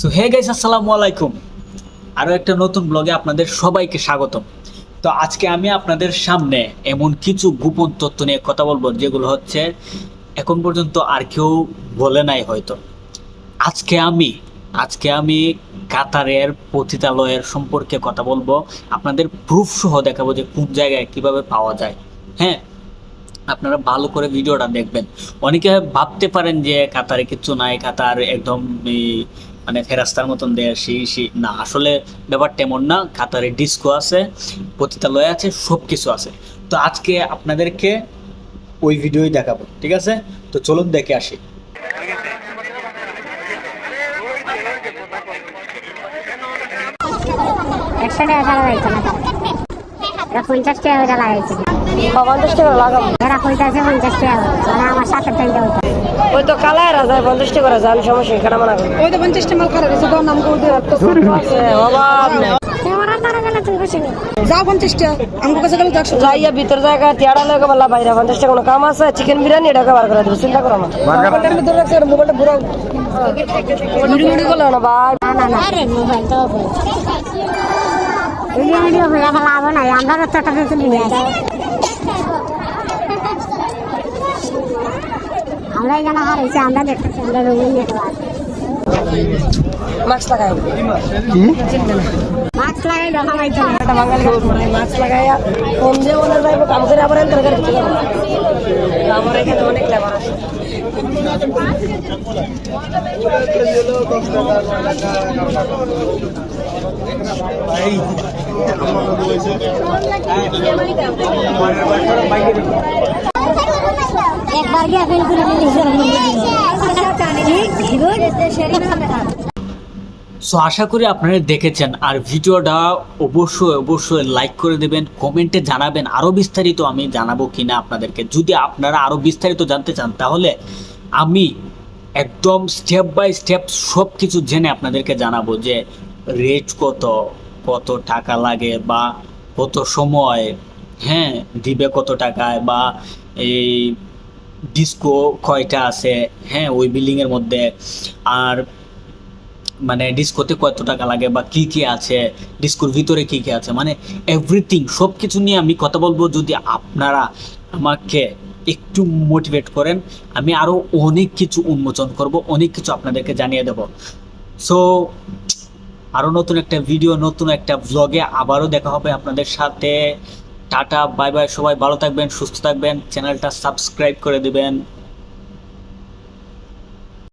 So hey guys আসসালামু আলাইকুম। আরও একটা নতুন ব্লগে আপনাদের সবাইকে স্বাগতম। তো আজকে আমি আপনাদের সামনে এমন কিছু গোপন তথ্য নিয়ে কথা বলব, যেগুলো হচ্ছে এখন পর্যন্ত আর কেউ বলে নাই হয়তো। আজকে আমি আজকে আমি কাতারের পতিতালয়ের সম্পর্কে কথা বলব। আপনাদের প্রুফ সহ দেখাবো যে কোন জায়গায় কীভাবে পাওয়া যায়। হ্যাঁ আপনারা ভালো করে ভিডিওটা দেখবেন। অনেকে ভাবতে পারেন যে কাতারে কিচ্ছু নাই, কাতার একদম মানে ফেরাস্তার মতন দেয় সেই সেই না আসলে ব্যাপারটা এমন না কাতারে ডিস্কো আছে পতিতালয় আছে সব কিছু আছে। তো আজকে আপনাদেরকে ওই ভিডিওই দেখাবো ঠিক আছে? তো চলুন দেখে আসি। একশো টাকা টাকা লাগাইছে না এরা পঞ্চাশ টাকা লাগাইছে। পঞ্চাশ টাকা লাগাবো। এরা পঞ্চাশ টাকা মানে আমার সাথে টাইমটা ওইটা ওই তো কালাই রাজা পঞ্চাশ টাকা রাজা আমি সমস্যা এখানে মানা করি। ওই তো পঞ্চাশটা মাল খারাপ হয়েছে নাম করে রাখতো আছে, অভাব নেই। ক্যামেরা তারা গেলে তুই বসে নি। যাও পঞ্চাশটা আমার কাছে গেলে তো একশো যাইয়া ভিতর জায়গা তিয়াড়া লোক বললা বাইরে পঞ্চাশ কোনো কাম আছে? চিকেন বিরিয়ানি এটা বার করে দেবো চিন্তা করো না। মোবাইলটা আমি ধরে রাখছি আর মোবাইলটা ঘুরাও। ভিডিও ভিডিও করল না ভাই। না না না মোবাইল তো ভিডিও ভিডিও। ফেলা হবে না আমরা তো টাকা তুলে নিয়ে আসি আমরা এখানে হারাইছি আমরা দেখতেছি আমরা রঙিন দেখতে মাস্ক লাগাই। মাস্ক লাগাই দেখা পাইতো না একটা বাঙালি মাস্ক লাগাইয়া ফোন দিয়ে মনে যাইবো কাম করে আবার এনতে করে আমার এখানে অনেক লেবার আছে। সো আশা করি আপনারা দেখেছেন আর ভিডিওটা অবশ্যই অবশ্যই লাইক করে দেবেন কমেন্টে জানাবেন আরও বিস্তারিত আমি জানাব কিনা আপনাদেরকে। যদি আপনারা আরও বিস্তারিত জানতে চান, তাহলে আমি একদম স্টেপ বাই স্টেপ সব কিছু জেনে আপনাদেরকে জানাব যে রেট কত কত টাকা লাগে বা কত সময় হ্যাঁ দিবে কত টাকায় বা এই ডিস্কো কয়টা আছে? হ্যাঁ ওই বিল্ডিংয়ের মধ্যে। আর মানে ডিস্কোতে কত টাকা লাগে বা কি কি আছে? ডিস্কোর ভিতরে কি কি আছে? মানে এভরিথিং সব কিছু নিয়ে আমি কথা বলব যদি আপনারা আমাকে একটু মোটিভেট করেন, আমি আরও অনেক কিছু উন্মোচন করব, অনেক কিছু আপনাদেরকে জানিয়ে দেব। সো আরও নতুন একটা ভিডিও নতুন একটা ব্লগে আবারও দেখা হবে আপনাদের সাথে। টাটা বাই বাই সবাই ভালো থাকবেন সুস্থ থাকবেন চ্যানেলটা সাবস্ক্রাইব করে দিবেন।